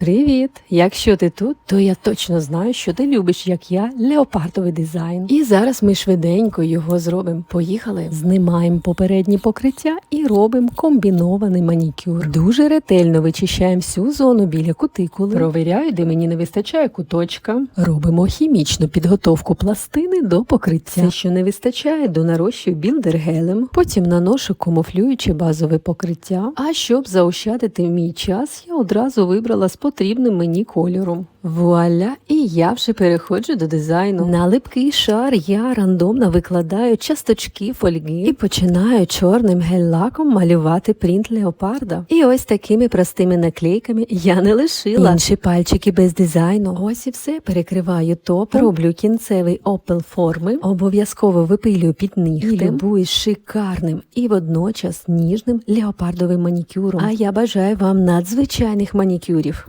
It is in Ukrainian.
Привіт! Якщо ти тут, то я точно знаю, що ти любиш, як я, леопардовий дизайн. І зараз ми швиденько його зробимо. Поїхали, знімаємо попереднє покриття і робимо комбінований манікюр. Дуже ретельно вичищаємо всю зону біля кутикули. Провіряю, де мені не вистачає куточка. Робимо хімічну підготовку пластини до покриття. Все, що не вистачає, донарощую білдергелем. Потім наношу камуфлююче базове покриття. А щоб заощадити мій час, я одразу вибрала з потрібним мені кольором. Вуаля, і я вже переходжу до дизайну. На липкий шар я рандомно викладаю часточки фольги і починаю чорним гель-лаком малювати принт леопарда. І ось такими простими наклейками я не лишила інші пальчики без дизайну. Ось і все перекриваю топ, роблю кінцевий опел форми, обов'язково випилюю під нігтем і любуюсь шикарним і водночас ніжним леопардовим манікюром. А я бажаю вам надзвичайних манікюрів.